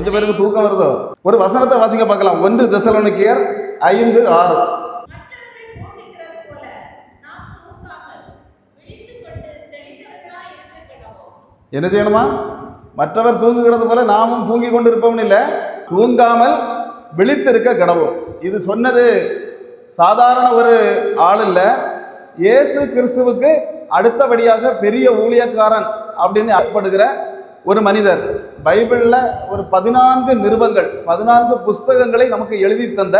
கொஞ்சம் பேருக்கு தூக்கம் வருதோ? ஒரு வசனத்தை வாசிக்க பார்க்கலாம். ஒன்று தெசலோனிக்கேயர் ஐந்து ஆறு. கிடவோம் என்ன செய்யணுமா? மற்றவர் தூங்குகிறது போல நாமும் தூங்கி கொண்டு இருப்போம்னு இல்லை? தூங்காமல் விழித்திருக்க கடவுள். இது சொன்னது சாதாரண ஒரு ஆள் இல்லை. இயேசு கிறிஸ்துவுக்கு அடுத்தபடியாக பெரிய ஊழியக்காரன் அப்படின்னு அழைக்கப்படுகிற ஒரு மனிதர். பைபிளில் ஒரு பதினான்கு நிருபங்கள் பதினான்கு புஸ்தகங்களை நமக்கு எழுதி தந்த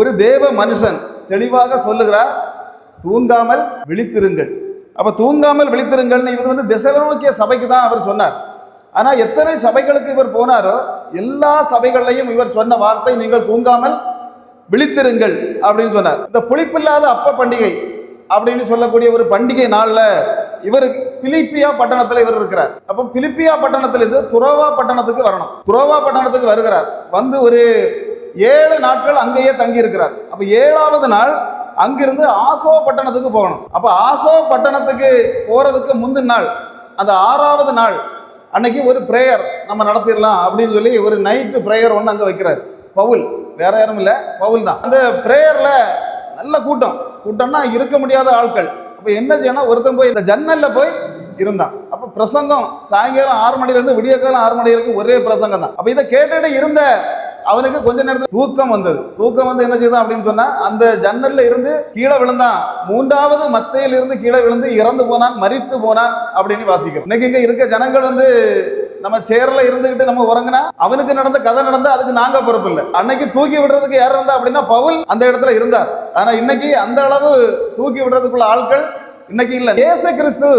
ஒரு தேவ மனுஷன் தெளிவாக சொல்லுகிறார் தூங்காமல் விழித்திருங்கள். அப்போ தூங்காமல் விழித்திருங்கள்னு இது வந்து திசைநோக்கிய சபைக்கு தான் அவர் சொன்னார். ஆனால் எத்தனை சபைகளுக்கு இவர் போனாரோ எல்லா சபைகள்லையும் இவர் சொன்ன வார்த்தை நீங்கள் தூங்காமல் விழித்திருங்கள் அப்படின்னு சொன்னார். இந்த புளிப்பில்லாத அப்ப பண்டிகை அப்படின்னு சொல்லக்கூடிய ஒரு பண்டிகை நாளில் இவருக்கு பிலிப்பியா பட்டணத்தில் இவர் இருக்கிறார். அப்போ பிலிப்பியா பட்டணத்தில் இருந்து துரோவா பட்டணத்துக்கு வரணும். துரோவா பட்டணத்துக்கு வருகிறார். வந்து ஒரு ஏழு நாட்கள் அங்கேயே தங்கி இருக்கிறார் அப்போ ஏழாவது நாள் அங்கிருந்து ஆசோ பட்டணத்துக்கு போகணும். அப்போ ஆசோ பட்டணத்துக்கு போகிறதுக்கு முந்தின நாள் அந்த ஆறாவது நாள் அன்னைக்கு ஒரு ப்ரேயர் நம்ம நடத்திடலாம் அப்படின்னு சொல்லி ஒரு நைட்டு ப்ரேயர் ஒன்று அங்கே வைக்கிறார். பவுல். வேற யாரும் இல்லை பவுல் தான். அந்த ப்ரேயரில் நல்ல கூட்டம். கூட்டம்னா இருக்க முடியாத ஆட்கள். அப்போ என்ன செய்யணும் ஒருத்தன் போய் இந்த ஜன்னலில் போய் இருந்தான். அப்போ பிரசங்கம் சாயங்காலம் ஆறு மணிலேருந்து விடிய காலம் ஆறு மணி வரைக்கும் ஒரே பிரசங்கம் தான். அப்போ இதை கேட்டுட்டு இருந்த அவனுக்கு கொஞ்ச நேரத்தில் தூக்கம் வந்தது. தூக்கம் வந்து என்ன செய்தான் அப்படின்னு சொன்னா அந்த ஜன்னல்ல இருந்து கீழே விழுந்தான். மூன்றாவது மத்தையில் இருந்து கீழே விழுந்து இறந்து போனான் மறித்து போனான் அப்படின்னு வாசிக்கிறோம். இன்னைக்கு இங்க இருக்க ஜனங்கள் வந்து நம்ம சேர்ல இருந்துகிட்டு நம்ம உறங்கினா அவனுக்கு நடந்த கதை நடந்தா அதுக்கு நாங்க பொறுப்பு இல்லை. அன்னைக்கு தூக்கி விடுறதுக்கு யார் இருந்தா அப்படின்னா பவுல் அந்த இடத்துல இருந்தார். ஆனால் இன்னைக்கு அந்த அளவு தூக்கி விடுறதுக்குள்ள ஆட்கள் இன்னைக்கு இல்லை. இயேசு கிறிஸ்து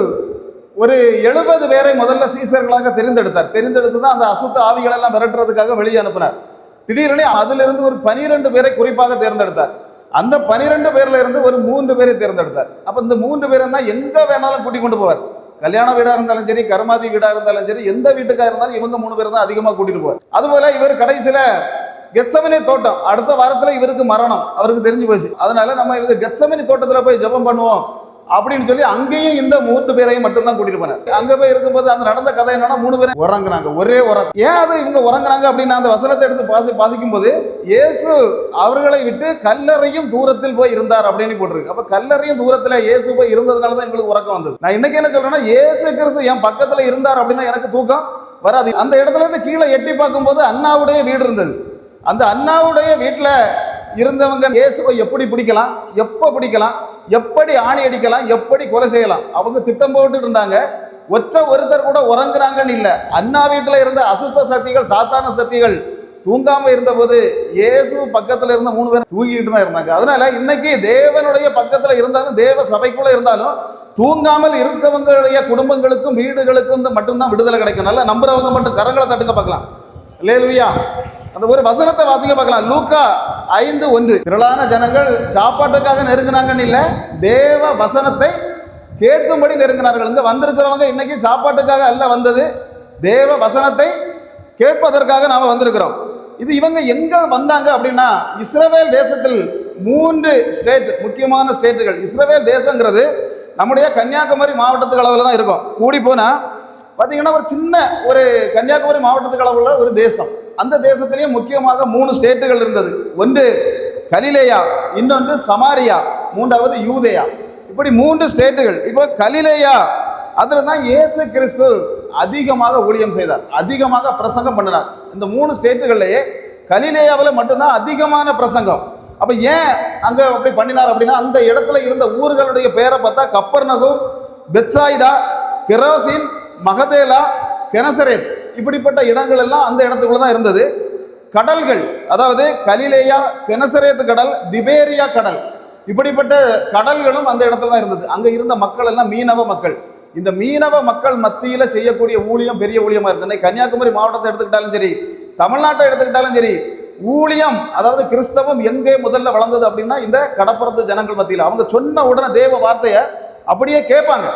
ஒரு எழுபது பேரை முதல்ல சீசர்களாக தெரிந்தெடுத்தார். தெரிந்தெடுத்து தான் அந்த அசுத்த ஆவிகள் எல்லாம் விரட்டுறதுக்காக வெளியே அனுப்பினார். திடீரெனே அதிலிருந்து ஒரு பனிரெண்டு பேரை குறிப்பாக தேர்ந்தெடுத்தார். அந்த பனிரெண்டு பேர்ல இருந்து ஒரு மூன்று பேரை தேர்ந்தெடுத்தார். அப்போ இந்த மூன்று பேரும் தான் எங்க வேணாலும் கூட்டி கொண்டு போவார். கல்யாண வீடாக இருந்தாலும் சரி கருமாதி வீடாக இருந்தாலும் சரி எந்த வீட்டுக்காக இருந்தாலும் இவங்க மூணு பேர் தான் அதிகமாக கூட்டிட்டு போவார். அதுபோல இவர் கடைசியில் கெத்சமனி தோட்டம். அடுத்த வாரத்தில் இவருக்கு மரணம். அவருக்கு தெரிஞ்சு போச்சு. அதனால நம்ம இவங்க கெத்சமனி தோட்டத்தில் போய் ஜெபம் பண்ணுவோம். அப்படின்னு சொல்லி அங்கேயும் இந்த மூன்று பேரையும் மட்டும்தான் கூட்டிட்டு போனார். அங்க போய் இருக்கும்போது அந்த நடந்த கதை என்னன்னா மூணு பேரும் உறங்குறாங்க. ஒரே உரம் ஏன் அது இவங்க உறங்குறாங்க அப்படின்னு அந்த வசனத்தை எடுத்து பாசி பாசிக்கும் போது இயேசு அவர்களை விட்டு கல்லறையும் தூரத்தில் போய் இருந்தார் அப்படின்னு போட்டிருக்கு. அப்ப கல்லறையும் தூரத்துல இயேசு போய் இருந்ததுனால தான் எங்களுக்கு உறக்கம் வந்தது. நான் இன்னைக்கு என்ன சொல்றேன்னா இயேசு கிறிஸ்து என் பக்கத்துல இருந்தார் அப்படின்னா எனக்கு தூக்கம் வராது. அந்த இடத்துல இருந்து கீழே எட்டி பார்க்கும்போது அண்ணாவுடைய வீடு இருந்தது. அந்த அண்ணாவுடைய வீட்டில் இருந்தவங்க இயேசுவை எப்படி பிடிக்கலாம்? எப்போ பிடிக்கலாம்? எப்படி ஆணி அடிக்கலாம்? எப்படி கொலை செய்யலாம்? அவங்க திட்டம் போட்டு இருந்தாங்க. ஒற்ற ஒருத்தர் கூட உறங்குறாங்கன்னு இல்லை. அண்ணா வீட்டில் இருந்த அசுத்த சக்திகள் சாத்தான சக்திகள் தூங்காமல் இருந்தபோது இயேசு பக்கத்தில் இருந்த மூணு பேர் தூங்கிட்டு தான் இருந்தாங்க. அதனால இன்னைக்கு தேவனுடைய பக்கத்தில் இருந்தாலும் தேவ சபைக்குள்ளே இருந்தாலும் தூங்காமல் இருக்கவங்களுடைய குடும்பங்களுக்கும் வீடுகளுக்கும் இந்த மட்டும்தான் விடுதலை கிடைக்கும். நல்லா நம்புறவங்க மட்டும் கரங்களை தட்டுக்க பார்க்கலாம். லேலுயா அந்த ஒரு வசனத்தை வாசிக்க பார்க்கலாம். லூக்கா ஐந்து ஒன்று. திரளான ஜனங்கள் சாப்பாட்டுக்காக நெருங்கினாங்கன்னு இல்லை தேவ வசனத்தை கேட்கும்படி நெருங்கினார்கள். இங்கே வந்திருக்கிறவங்க இன்னைக்கு சாப்பாட்டுக்காக அல்ல வந்தது. தேவ வசனத்தை கேட்பதற்காக நாம் வந்திருக்கிறோம். இது இவங்க எங்கே வந்தாங்க அப்படின்னா இஸ்ரவேல் தேசத்தில் மூன்று ஸ்டேட் முக்கியமான ஸ்டேட்டுகள் இஸ்ரவேல் தேசங்கிறது நம்முடைய கன்னியாகுமரி மாவட்டத்துக்கு அளவில் தான் இருக்கும். கூடி போனால் பார்த்தீங்கன்னா ஒரு சின்ன ஒரு கன்னியாகுமரி மாவட்டத்துக்கு அளவில் ஒரு தேசம். அந்த தேசத்திலேயே முக்கியமாக மூணு ஸ்டேட்டுகள் இருந்தது. ஒன்று கலிலேயா இன்னொன்று சமாரியா மூன்றாவது யூதேயா. இப்படி மூன்று ஸ்டேட்டுகள் இப்போ கலிலேயா அதில் தான் இயேசு கிறிஸ்து அதிகமாக ஊழியம் செய்தார். அதிகமாக பிரசங்கம் பண்ணினார். இந்த மூணு ஸ்டேட்டுகள்லேயே கலிலேயாவில் மட்டும்தான் அதிகமான பிரசங்கம். அப்போ ஏன் அங்கே அப்படி பண்ணினார் அப்படின்னா அந்த இடத்துல இருந்த ஊர்களுடைய பேரை பார்த்தா Capernaum Bethsaida Chorazin Magdala Gennesaret. இப்படிப்பட்ட இடங்கள் எல்லாம் அந்த இடத்துக்குள்ள தான் இருந்தது. கடல்கள் அதாவது கலிலேயா கெனசரேத்து கடல் திபேரியா கடல் இப்படிப்பட்ட கடல்களும் அந்த இடத்துல தான் இருந்தது. அங்கே இருந்த மக்கள் எல்லாம் மீனவ மக்கள். இந்த மீனவ மக்கள் மத்தியில் செய்யக்கூடிய ஊழியம் பெரிய ஊழியமாக இருந்தது. கன்னியாகுமரி மாவட்டத்தை எடுத்துக்கிட்டாலும் சரி தமிழ்நாட்டை எடுத்துக்கிட்டாலும் சரி ஊழியம் அதாவது கிறிஸ்தவம் எங்கே முதல்ல வளர்ந்தது அப்படின்னா இந்த கடப்புறத்து ஜனங்கள் மத்தியில். அவங்க சொன்ன உடனே தேவ வார்த்தையை அப்படியே கேட்பாங்க.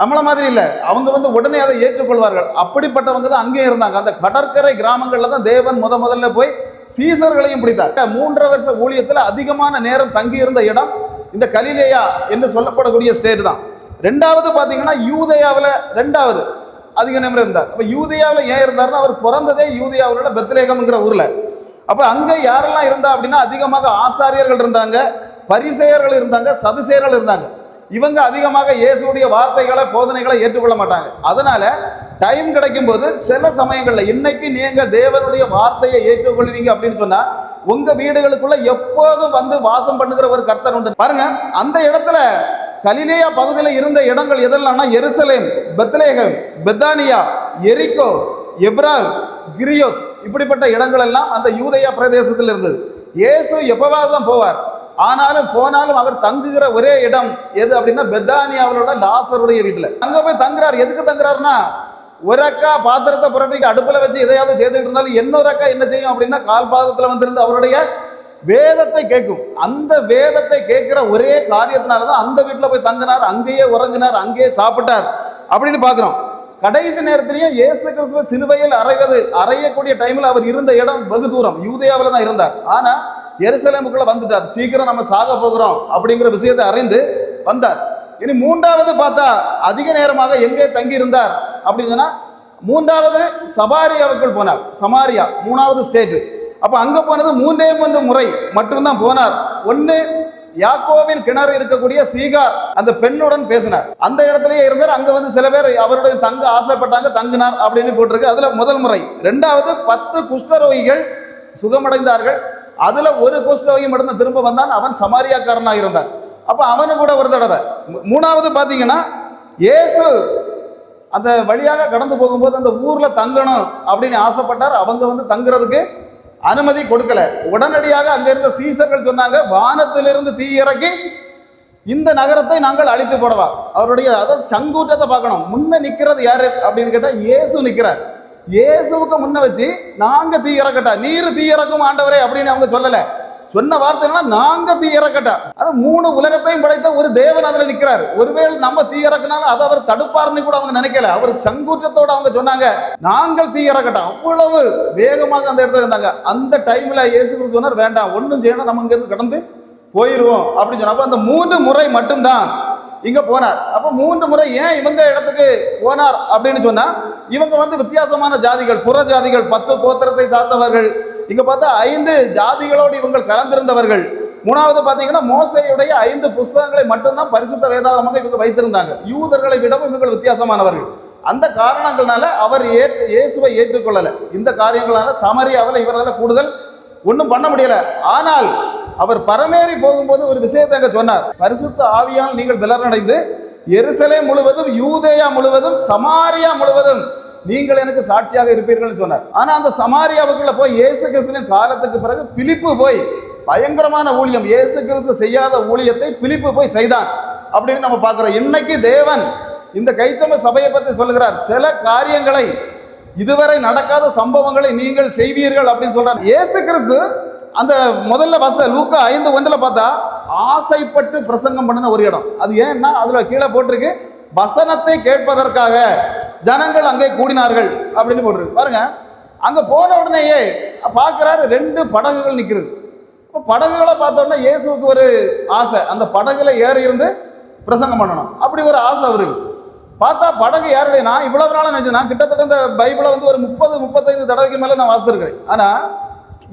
நம்மள மாதிரி இல்லை. அவங்க வந்து உடனே அதை ஏற்றுக்கொள்வார்கள். அப்படிப்பட்டவங்க தான் அங்கேயும் இருந்தாங்க. அந்த கடற்கரை கிராமங்களில் தான் தேவன் முத முதல்ல போய் சீசர்களையும் பிடித்தார். மூன்றரை வருஷ ஊழியத்தில் அதிகமான நேரம் தங்கி இருந்த இடம் இந்த கலிலேயா என்று சொல்லப்படக்கூடிய ஸ்டேட் தான். ரெண்டாவது பார்த்தீங்கன்னா யூதயாவில் ரெண்டாவது அதிக நேரம் இருந்தார். அப்போ யூதியாவில் ஏன் இருந்தாருன்னா அவர் பிறந்ததே யூதியாவில் உள்ள பெத்லேகம்ங்கிற ஊரில். அப்போ அங்கே யாரெல்லாம் இருந்தா அப்படின்னா அதிகமாக ஆசாரியர்கள் இருந்தாங்க பரிசெயர்கள் இருந்தாங்க சதுசேயர்கள் இருந்தாங்க. இவங்க அதிகமாக இயேசுடைய வார்த்தைகளை போதனைகளை ஏற்றுக்கொள்ள மாட்டாங்க. அதனால டைம் கிடைக்கும் போது சில சமயங்களில் இன்னைக்கு நீங்கள் தேவனுடைய வார்த்தையை ஏற்றுக்கொள்வீங்க அப்படின்னு சொன்னா உங்க வீடுகளுக்குள்ள எப்போதும் வந்து வாசம் பண்ணுகிற ஒரு கர்த்தர் உண்டு. பாருங்க அந்த இடத்துல கலிலேயா பகுதியில் இருந்த இடங்கள் எதெல்லாம்னா எருசலேம் பெத்லேகம் பெத்தானியா எரிக்கோ எப்ரால் கிரியோத் இப்படிப்பட்ட இடங்கள் எல்லாம் அந்த யூதையா பிரதேசத்தில் இருந்தது. இயேசு எப்பவாவது தான் போவார். ஆனாலும் போனாலும் அவர் தங்குகிற ஒரே இடம் எது அப்படின்னா பெத்தானியாவிலோட லாசருடைய வீட்டில். அங்கே போய் தங்குறார். எதுக்கு தங்குறாருன்னா ஒரு அக்கா பாத்திரத்தை புரட்டிக்கு அடுப்பில் வச்சு எதையாவது செய்துக்கிட்டு இருந்தாலும் இன்னொரு அக்கா என்ன செய்யும் அப்படின்னா கால் பாதத்தில் வந்திருந்து அவருடைய வேதத்தை கேட்கும். அந்த வேதத்தை கேட்கிற ஒரே காரியத்தினால தான் அந்த வீட்டில் போய் தங்கினார் அங்கேயே உறங்கினார் அங்கேயே சாப்பிட்டார் அப்படின்னு பார்க்குறோம். கடைசி நேரத்திலையும் இயேசு கிறிஸ்துவ சிலுவையில் அறைவது அறையக்கூடிய டைமில் அவர் இருந்த இடம் வெகு தூரம். யூதேயாவில் தான் இருந்தார். ஆனால் எருசலேமுக்குள்ள வந்துட்டார். சீக்கிரம் நம்ம சாக போகிறோம் அப்படிங்கிற விஷயத்தை அறிந்து வந்தார். இனி மூன்றாவது பார்த்தா அதிக நேரமாக எங்கே தங்கி இருந்தார் அப்படின்னு மூன்றாவது சபாரியாவுக்குள் போனார். சமாரியா மூணாவது ஸ்டேட்டு அப்போ அங்கே போனது மூன்றே மூன்று முறை மட்டும்தான் போனார். ஒன்று யாக்கோவின் கிணறு இருக்கக்கூடிய சீகார் அந்த பெண்ணுடன் பேசினார். அந்த இடத்துலயே இருந்தார். அங்க வந்து சில பேர் அவருடைய தங்க ஆசைப்பட்டாங்க தங்கினார் அப்படின்னு போட்டிருக்கு. அதுல முதல் முறை. ரெண்டாவது பத்து குஷ்டரோகிகள் சுகமடைந்தார்கள். அதில் ஒரு குஷ்டரோகி மட்டும் திரும்ப வந்தான். அவன் சமாரியாக்காரனாக இருந்தான். அப்போ அவனு கூட ஒரு தடவை. மூணாவது பார்த்தீங்கன்னா இயேசு அந்த வழியாக கடந்து போகும்போது அந்த ஊரில் தங்கணும் அப்படின்னு ஆசைப்பட்டார். அவங்க வந்து தங்குறதுக்கு அனுமதி கொடுக்கல. உடனடியாக அங்கே இருந்த சீசர்கள் சொன்னாங்க வானத்திலிருந்து தீ இறக்கி இந்த நகரத்தை நாங்கள் அழித்து போடவா? அவருடைய அதாவது சங்கூற்றத்தை பார்க்கணும். முன்ன நிற்கிறது யாரு அப்படின்னு கேட்டால் இயேசு நிற்கிறார் இயேசுவுக்கு முன்ன வச்சு நாங்க தீ இறக்கட்டா. நீர் தீ இறக்கும் ஆண்டவரே அப்படின்னு அவங்க சொல்லல. சொன்ன வார்த்தை என்னன்னா நாங்க தீ இறக்கட்டா. அது மூணு உலகத்தையும் படைத்த ஒரு தேவன் அதுல நிக்கிறார். ஒருவேளை நம்ம தீ இறக்குனாலும் அதை அவர் தடுப்பாருன்னு கூட அவங்க நினைக்கல. அவர் சங்கூற்றத்தோட அவங்க சொன்னாங்க நாங்கள் தீ இறக்கட்டா. அவ்வளவு வேகமாக அந்த இடத்துல இருந்தாங்க. அந்த டைம்ல இயேசு சொன்னார் வேண்டாம் ஒன்றும் செய்யணும் நம்ம இருந்து கடந்து போயிருவோம். அப்படின்னு சொன்ன அப்ப அந்த மூன்று முறை மட்டும்தான் இங்க போனார். அப்ப மூன்று முறை ஏன் இவங்க இடத்துக்கு போனார் அப்படின்னு சொன்னா இவங்க வந்து வித்தியாசமான ஜாதிகள் புற ஜாதிகள் பத்து கோத்திரத்தை சார்ந்தவர்கள். இங்க பார்த்தா ஐந்து ஜாதிகளோடு இவங்க கலந்திருந்தவர்கள். மூணாவது பார்த்தீங்கன்னா மோசையுடைய ஐந்து புஸ்தகங்களை மட்டும்தான் பரிசுத்த வேதாகமாக இவங்க வைத்திருந்தாங்க. யூதர்களை விடவும் இவங்க வித்தியாசமானவர்கள். அந்த காரணங்களால அவர் ஏற்று இயேசுவை ஏற்றுக்கொள்ளல. இந்த காரியங்களால சமரியாவில் இவரால் கூடுதல் ஒன்றும் பண்ண முடியல. ஆனால் அவர் பரமேறி போகும்போது ஒரு விஷயத்தை சொன்னார். பரிசுத்த ஆவியால் நீங்கள் விலரடைந்து எருசலே முழுவதும் யூதேயா முழுவதும் சமாரியா முழுவதும் நீங்கள் எனக்கு சாட்சியாக இருப்பீர்கள்னு சொன்னார். ஆனா அந்த சமாரியாவுக்குள்ள போய் இயேசு கிறிஸ்துவின் காலத்துக்கு பிறகு பிலிப்பு போய் பயங்கரமான ஊழியம் இயேசு கிறிஸ்து செய்யாத ஊழியத்தை பிலிப்பு போய் செய்தான். அப்படின்னு நம்ம பார்க்குறோம். இன்னைக்கு தேவன் இந்த கைச்சம சபையை பற்றி சொல்லுகிறார். சில காரியங்களை இதுவரை நடக்காத சம்பவங்களை நீங்கள் செய்வீர்கள் அப்படின்னு சொல்றார். இயேசு கிறிஸ்து அந்த முதல்ல வசத லூக்கா ஐந்து ஒன்றில் பார்த்தா ஆசைப்பட்டு பிரசங்கம் பண்ணின ஒரு இடம். அது ஏன்னா அதில் கீழே போட்டிருக்கு. வசனத்தை கேட்பதற்காக. ஜனங்கள் அங்கே கூடினார்கள் அப்படின்னு போட்டிருக்கு. பாருங்க அங்கே போன உடனேயே பார்க்குறாரு ரெண்டு படகுகள் நிற்கிறது இப்போ படகுகளை பார்த்த இயேசுக்கு இயேசுவுக்கு ஒரு ஆசை. அந்த படகுல ஏறி இருந்து பிரசங்கம் பண்ணணும். அப்படி ஒரு ஆசை அவருக்கு. பார்த்தா படகு யாருடைய நான் இவ்வளவு நாளாக நினச்சேன். நான் கிட்டத்தட்ட இந்த பைபிளை வந்து ஒரு முப்பது முப்பத்தைந்து தடவைக்கு மேலே நான் வாசித்திருக்கிறேன். ஆனால்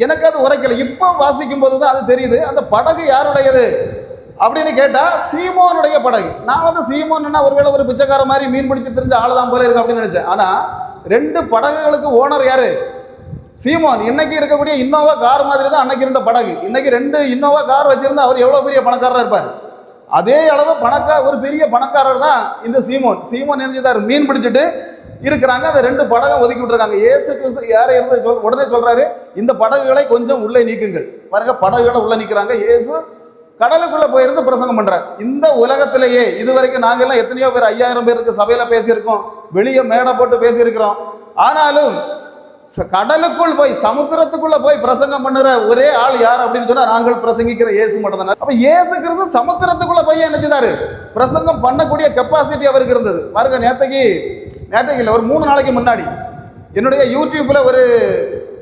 எனக்கு அது உரைக்கல. இப்போ வாசிக்கும் போது தான் அது தெரியுது. அந்த படகு யாருடையது? அப்படின்னு கேட்டால் சீமோனுடைய படகு. நான் வந்து சீமோன்னா ஒருவேளை ஒரு பிச்சைக்கார மாதிரி மீன் பிடிச்சி தெரிஞ்ச ஆள் தான் போல இருக்கு அப்படின்னு நினச்சேன். ஆனால் ரெண்டு படகுகளுக்கு ஓனர் யார்? சீமோன். இன்னைக்கு இருக்கக்கூடிய இன்னோவா கார் மாதிரி தான் அன்னைக்கு இருந்த படகு. இன்னைக்கு ரெண்டு இன்னோவா கார் வச்சிருந்தா அவர் எவ்வளோ பெரிய பணக்காரராக இருப்பார்? அதே அளவு பணக்கா ஒரு பெரிய பணக்காரர் தான் இந்த சீமோன். சீமோன் நினைச்சுதார் மீன் பிடிச்சிட்டு இருக்கிறாங்க. அந்த ரெண்டு படகம் ஒதுக்கி விட்டுருக்காங்க. ஏசு கிறிஸ்து யாரை இருந்து சொல் உடனே சொல்கிறாரு இந்த படகுகளை கொஞ்சம் உள்ளே நீக்குங்கள். பாருங்க படகுகளை உள்ளே நிற்கிறாங்க ஏசு கடலுக்குள்ளே போயிருந்து பிரசங்கம் பண்ணுறார் இந்த உலகத்திலேயே இதுவரைக்கும் நாங்க எல்லாம் எத்தனையோ பேர் ஐயாயிரம் பேருக்கு சபையில் பேசியிருக்கோம் வெளியே மேடை போட்டு பேசியிருக்கிறோம். ஆனாலும் ச- கடலுக்குள் போய் சமுத்திரத்துக்குள்ள போய் பிரசங்கம் பண்ணுற ஒரே ஆள் யார் அப்படின்னு சொன்னா நாங்கள் பிரசங்கிக்கிற இயேசு மட்டும் தான் அப்ப இயேசு கிறிஸ்து சமுத்திரத்துக்குள்ள போய் என்ன பிரசங்கம் பண்ணக்கூடிய கெப்பாசிட்டி அவருக்கு இருந்தது. பாருங்க நேத்தைக்கு நேத்தைக்கு இல்லை ஒரு மூணு நாளைக்கு முன்னாடி. என்னுடைய யூடியூப்ல ஒரு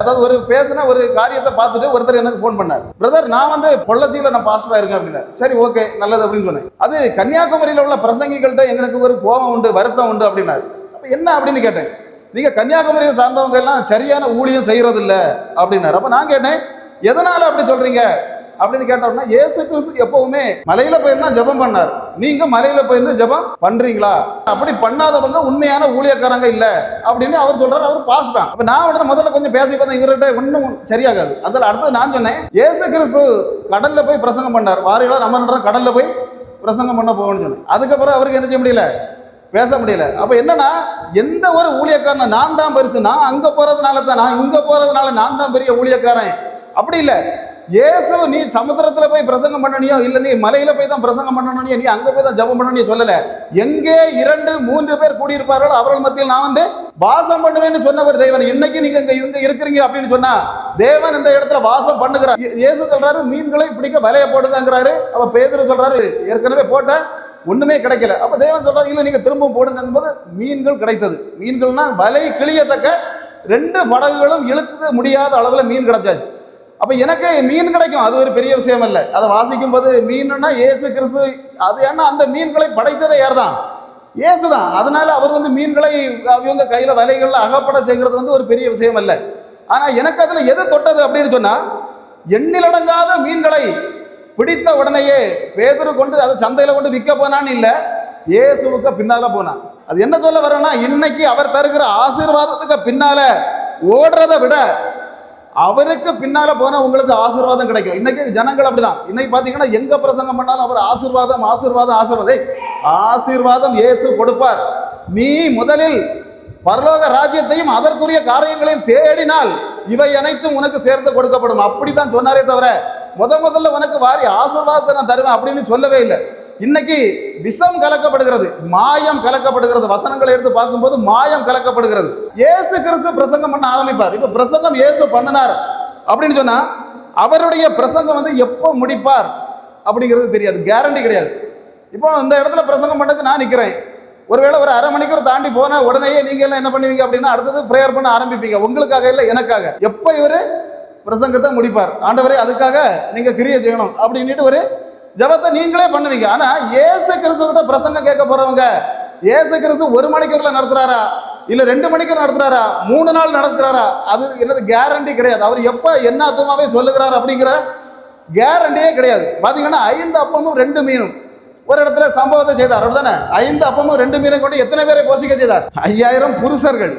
அதாவது ஒரு பேசின ஒரு காரியத்தை பார்த்துட்டு ஒருத்தர் எனக்கு ஃபோன் பண்ணார். பிரதர் நான் வந்து பொள்ளச்சியில் நான் பாஸ்டராக இருக்கேன் அப்படின்னாரு. சரி ஓகே நல்லது அப்படின்னு சொன்னேன். அது கன்னியாகுமரியில் உள்ள பிரசங்கிகள்கிட்ட எங்களுக்கு ஒரு கோபம் உண்டு வருத்தம் உண்டு அப்படின்னாரு. அப்போ என்ன அப்படின்னு கேட்டேன். நீங்கள் கன்னியாகுமரியை சார்ந்தவங்க எல்லாம் சரியான ஊழியம் செய்கிறதில்ல அப்படின்னாரு. அப்போ நான் கேட்டேன். எதனால் அப்படி சொல்கிறீங்க அப்படின்னு கேட்டோம்னா ஏசு கிறிஸ்து எப்பவுமே மலையில போயிருந்தா ஜெபம் பண்ணார். நீங்க மலையில போயிருந்து ஜெபம் பண்றீங்களா? அப்படி பண்ணாதவங்க உண்மையான ஊழியக்காரங்க இல்ல அப்படின்னு அவர் சொல்றாரு அவர் பாஸ் அப்ப நான் உடனே முதல்ல கொஞ்சம் பேசி பார்த்தேன் இவர்கிட்ட ஒன்றும் சரியாகாது. அதில் அடுத்தது நான் சொன்னேன் ஏசு கிறிஸ்து கடல்ல போய் பிரசங்கம் பண்ணார். வாரிகளா நம்ம கடல்ல போய் பிரசங்கம் பண்ண போகணும்னு சொன்னேன். அதுக்கப்புறம் அவருக்கு என்ன செய்ய முடியல? பேச முடியல. அப்போ என்னன்னா எந்த ஒரு ஊழியக்காரன் நான் தான் பெருசு நான் போகிறதுனால தான் நான் இங்கே போகிறதுனால நான் தான் பெரிய ஊழியக்காரன். அப்படி இல்லை. இயேசு நீ சமுத்திரத்தில் போய் பிரசங்கம் பண்ணனியோ இல்லை நீ மலையில் போய் தான் பிரசங்கம் பண்ணனியோ நீ அங்கே போய் தான் ஜெபம் பண்ணனியோ சொல்லலை. எங்கே இரண்டு மூன்று பேர் கூடியிருப்பார்களோ அவர்கள் மத்தியில் நான் வந்து வாசம் பண்ணுவேன்னு சொன்னவர் தேவன். இன்னைக்கு நீங்க இங்க இங்க இருக்கிறீங்க அப்படின்னு சொன்னா தேவன் இந்த இடத்துல வாசம் பண்ணுகிறார். இயேசு சொல்றாரு மீன்களை பிடிக்க வலைய போடுங்கிறாரு அப்ப பேதுரு சொல்றாரு ஏற்கனவே போட்ட ஒண்ணுமே கிடைக்கல. அப்ப தேவன் சொல்றாரு இல்ல நீங்க திரும்ப போடுங்கும் போது மீன்கள் கிடைத்தது. மீன்கள்னா வலை கிளியத்தக்க ரெண்டு படகுகளும் இழுக்க முடியாத அளவுல மீன் கிடைச்சாச்சு. அப்போ எனக்கு மீன் கிடைக்கும். அது ஒரு பெரிய விஷயம் இல்லை அதை வாசிக்கும் போது மீனுன்னா ஏசு கிறிஸ்து அது ஏன்னா அந்த மீன்களை படைத்ததே யார் தான் இயேசு தான் அதனால அவர் வந்து மீன்களை அவங்க கையில் வலைகளில் அகப்பட செய்கிறது வந்து ஒரு பெரிய விஷயம் அல்ல ஆனால் எனக்கு அதில் எது தொட்டது அப்படின்னு சொன்னால் எண்ணிலடங்காத மீன்களை பிடித்த உடனேயே பேதரு கொண்டு அதை சந்தையில் கொண்டு விற்க போனான்னு இல்லை இயேசுவுக்கு பின்னால் போனான். அது என்ன சொல்ல வரேன்னா இன்னைக்கு அவர் தருகிற ஆசீர்வாதத்துக்கு பின்னால் ஓடுறதை விட அவருக்கு பின்னால போனா உங்களுக்கு ஆசீர்வாதம் கிடைக்கும். இன்னைக்கு ஜனங்கள் அப்படிதான். இன்னைக்கு பாத்தீங்கன்னா எங்க பிரசங்கம் பண்ணாலும் அவர் ஆசீர்வாதம் ஆசீர்வாதம் ஆசீர்வாதம். ஆசீர்வாதம் இயேசு கொடுப்பார். நீ முதலில் பரலோக ராஜ்யத்தையும் அதற்குரிய காரியங்களையும் தேடினால் இவை அனைத்தும் உனக்கு சேர்த்து கொடுக்கப்படும். அப்படித்தான் சொன்னாரே தவிர முத முதல்ல உனக்கு வாரி ஆசீர்வாதத்தை நான் தருவேன் அப்படின்னு சொல்லவே இல்லை. இன்னைக்கு விஷம் கலக்கப்படுகிறது மாயம் கலக்கப்படுகிறது. வசனங்களை எடுத்து பார்க்கும்போது மாயம் கலக்கப்படுகிறது. இயேசு கிறிஸ்து பிரசங்கம் பண்ண ஆரம்பிப்பார். இப்போ பிரசங்கம் இயேசு பண்ணினார். அப்படின்னு சொன்னா அவருடைய பிரசங்கம் வந்து எப்போ முடிப்பார் அப்படிங்கிறது தெரியாது. கேரண்டி கிடையாது. இப்போ இந்த இடத்துல பிரசங்கம் பண்ணதுக்கு நான் நிற்கிறேன் ஒருவேளை ஒரு அரை மணிக்கூர் தாண்டி போன உடனேயே நீங்க எல்லாம் என்ன பண்ணுவீங்க அப்படின்னா அடுத்தது ப்ரேயர் பண்ண ஆரம்பிப்பீங்க. உங்களுக்காக இல்லை எனக்காக. எப்போ இவர் பிரசங்கத்தை முடிப்பார்? ஆண்டவரே அதுக்காக நீங்க கிரியை செய்யணும் அப்படின்ட்டு ஒரு ஜெபத்தை நீங்களே பண்ணுவீங்க. ஆனா ஏசு கிறிஸ்துவிட்ட பிரசங்கம் கேட்க போறவங்க ஏசு கிறிஸ்து ஒரு மணிக்கூர்ல நடத்துறாரா? இல்ல ரெண்டு மணிக்கு நடத்துறாரா? மூணு நாள் நடத்துறாரா? அது என்னது கேரண்டி கிடையாது. அவர் எப்ப என்ன அத்துமாவே சொல்லுகிறார் அப்படிங்கிற கேரண்டியே கிடையாது. பாத்தீங்கன்னா ஐந்து அப்பமும் ரெண்டு மீனும். ஒரு இடத்துல சம்பவத்தை செய்தார். அப்படிதானே ஐந்து அப்பமும் ரெண்டு மீனும் கொண்டு எத்தனை பேரை போசிக்க செய்தார்? ஐயாயிரம் புருஷர்கள்.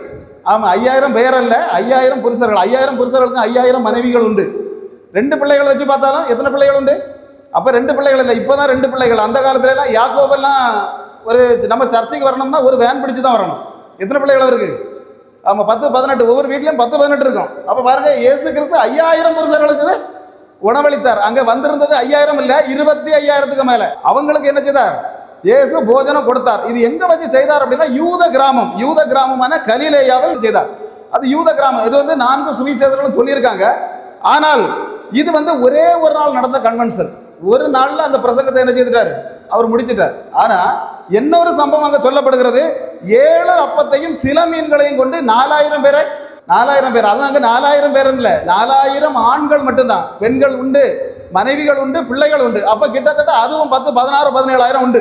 ஆமா ஐயாயிரம் பேர் அல்ல ஐயாயிரம் புருஷர்கள். ஐயாயிரம் புருஷர்களுக்கு ஐயாயிரம் மனைவிகள் உண்டு. ரெண்டு பிள்ளைகள் வச்சு பார்த்தாலும் எத்தனை பிள்ளைகள் உண்டு? அப்போ ரெண்டு பிள்ளைகள் இல்லை இப்போ தான் ரெண்டு பிள்ளைகள். அந்த காலத்துலலாம் யாக்கோபெல்லாம் ஒரு நம்ம சர்ச்சைக்கு வரணும்னா ஒரு வேன் பிடிச்சு தான் வரணும். எத்தனை பிள்ளைகள் அவருக்கு ஆமாம் பத்து பதினெட்டு. ஒவ்வொரு வீட்லேயும் பத்து பதினெட்டு இருக்கும். அப்போ பாருங்க இயேசு கிறிஸ்து ஐயாயிரம் புருஷர்களுக்கு உணவளித்தார். அங்கே வந்திருந்தது ஐயாயிரம் இல்லை இருபத்தி ஐயாயிரத்துக்கு மேலே. அவங்களுக்கு என்ன செய்தார்? இயேசு போஜனம் கொடுத்தார். இது எங்கே வச்சு செய்தார் அப்படின்னா யூத கிராமம். யூத கிராமமான கலிலேயாவில் செய்தார். அது யூத கிராமம். இது வந்து நான்கு சுவிசேஷர்களும் சொல்லியிருக்காங்க. ஆனால் இது வந்து ஒரே ஒரு நாள் நடந்த கன்வென்ஷன் ஒரு நாளில் அந்த பிரசங்கத்தை என்ன செய்துட்டார்? அவர் முடிச்சிட்டார். ஆனால் என்ன ஒரு சம்பவம் அங்கே சொல்லப்படுகிறது? ஏழு அப்பத்தையும் சில மீன்களையும் கொண்டு நாலாயிரம் பேரை நாலாயிரம் பேர் அதுவும் அங்கே நாலாயிரம் பேர் இல்லை நாலாயிரம் ஆண்கள் மட்டும்தான். பெண்கள் உண்டு மனைவிகள் உண்டு பிள்ளைகள் உண்டு. அப்போ கிட்டத்தட்ட அதுவும் பத்து பதினாறு பதினேழாயிரம் உண்டு.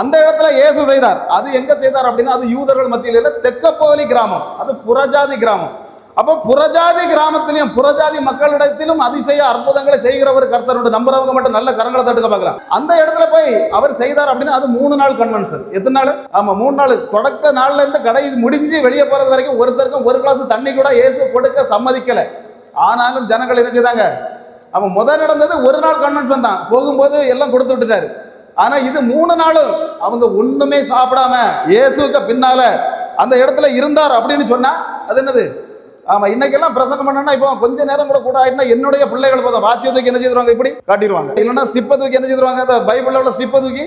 அந்த இடத்துல இயேசு செய்தார். அது எங்கே செய்தார் அப்படின்னா அது யூதர்கள் மத்தியில் இல்ல தெக்கப்போலி கிராமம். அது புறஜாதி கிராமம். அப்போ புறஜாதி கிராமத்திலையும் புறஜாதி மக்களிடத்திலும் அதிசய அற்புதங்களை செய்கிற ஒரு கர்த்தர் உண்டு. நம்புறவங்க மட்டும் நல்ல கரங்களை தட்டுக்க பார்க்கலாம். அந்த இடத்துல போய் அவர் செய்தார் அப்படின்னா அது மூணு நாள் கன்வென்ஷன் எத்தனை நாள்? ஆமா மூணு நாள். தொடக்க நாள்ல இருந்து கடை முடிஞ்சு வெளியே போறது வரைக்கும் ஒருத்தருக்கும் ஒரு கிளாஸ் தண்ணி கூட இயேசு கொடுக்க சம்மதிக்கல. ஆனாலும் ஜனங்கள் என்ன செய்தாங்க? அப்போ முதல் நடந்தது ஒரு நாள் கன்வென்ஷன் தான். போகும்போது எல்லாம் கொடுத்து விட்டுட்டாரு. ஆனா இது மூணு நாளும் அவங்க ஒண்ணுமே சாப்பிடாம இயேசுக்கு பின்னால அந்த இடத்துல இருந்தார் அப்படின்னு சொன்னா அது என்னது? ஆமா இன்னைக்கெல்லாம் பிரசங்கம் பண்ணா இப்போ கொஞ்ச நேரம் கூட கூட ஆயிட்டுனா என்னுடைய பிள்ளைகள் போதும். வாட்சியை தூக்கி என்ன செய்வாங்க இப்படி காட்டிடுவாங்க. இல்லைன்னா ஸ்லிப்பை தூக்கி என்ன செய்வாங்க அந்த பைபிளில் உள்ள ஸ்லிப்பை தூக்கி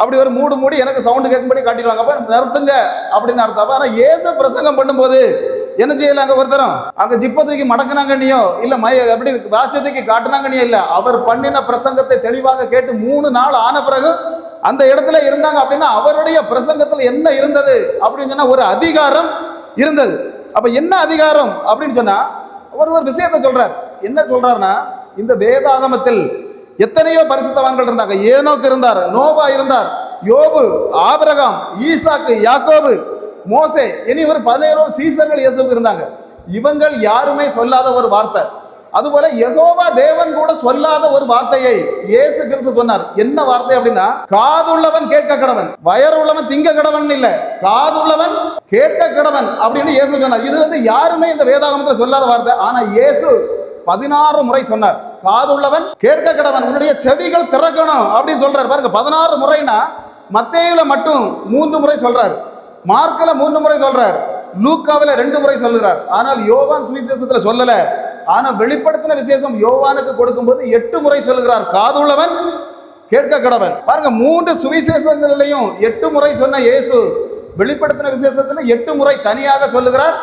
அப்படி ஒரு மூடு மூடி எனக்கு சவுண்டு கேட்கும்படி காட்டிடுவாங்க. அப்ப நிறுத்துங்க அப்படின்னு அர்த்தம். ஆனால் ஆனா பிரசங்கம் பண்ணும்போது என்ன செய்யல அங்க ஒருத்தரும்? அங்க ஜிப்பை தூக்கி மடக்கினாங்கன்னியோ இல்லை இல்ல மய அப்படி வாட்சியை தூக்கி காட்டுனாங்க இல்லை இல்ல. அவர் பண்ணின பிரசங்கத்தை தெளிவாக கேட்டு மூணு நாள் ஆன பிறகு அந்த இடத்துல இருந்தாங்க அப்படின்னா அவருடைய பிரசங்கத்தில் என்ன இருந்தது? அப்படின்னு சொன்னா ஒரு அதிகாரம் இருந்தது. அப்போ என்ன அதிகாரம் அப்படின்னு சொன்னால் ஒரு ஒரு விஷயத்தை சொல்கிறார் என்ன சொல்கிறாருன்னா இந்த வேதாகமத்தில் எத்தனையோ பரிசுத்தவான்கள் இருந்தாங்க. ஏனோக்கு இருந்தார் நோவா இருந்தார் யோபு ஆபிரகாம் ஈசாக்கு யாக்கோபு மோசே இனி ஒரு பதினேழு சீசர்கள் இயேசுக்கு இருந்தாங்க. இவங்கள் யாருமே சொல்லாத ஒரு வார்த்தை. அதுபோல யகோவா தேவன் கூட சொல்லாத ஒரு வார்த்தையை இயேசு கிறிஸ்து சொன்னார். என்ன வார்த்தை அப்படின்னா காதுள்ளவன் கேட்க கடவன் வயறுள்ளவன் திங்க கடவன் இல்ல. காதுள்ளவன் கேட்க கடவன் அப்படின்னு இயேசு சொன்னார். இது வந்து யாருமே இந்த வேதாகமத்தில் சொல்லாத வார்த்தை. ஆனா இயேசு பதினாறு முறை சொன்னார். காதுள்ளவன் கேட்க கடவன் உன்னுடைய செவிகள் திறக்கணும் அப்படின்னு சொல்றாரு. பாருங்க பதினாறு முறைனா மத்தேயில மட்டும் மூன்று முறை சொல்றார். மார்க்கில் மூன்று முறை சொல்றார். லூக்காவில் ரெண்டு முறை சொல்லுறார் ஆனால் யோவான் சுவிசேஷத்தில் சொல்லலை. ஆனா வெளிப்படுத்தின விசேஷம் யோவானுக்கு கொடுக்கும்போது எட்டு முறை சொல்லுகிறார். காதுள்ளவன் கேட்க கடவன் பாருங்க மூன்று சுவிசேஷங்களிலையும் எட்டு முறை சொன்ன இயேசு வெளிப்படுத்தின விசேஷத்துல எட்டு முறை தனியாக சொல்லுகிறார்.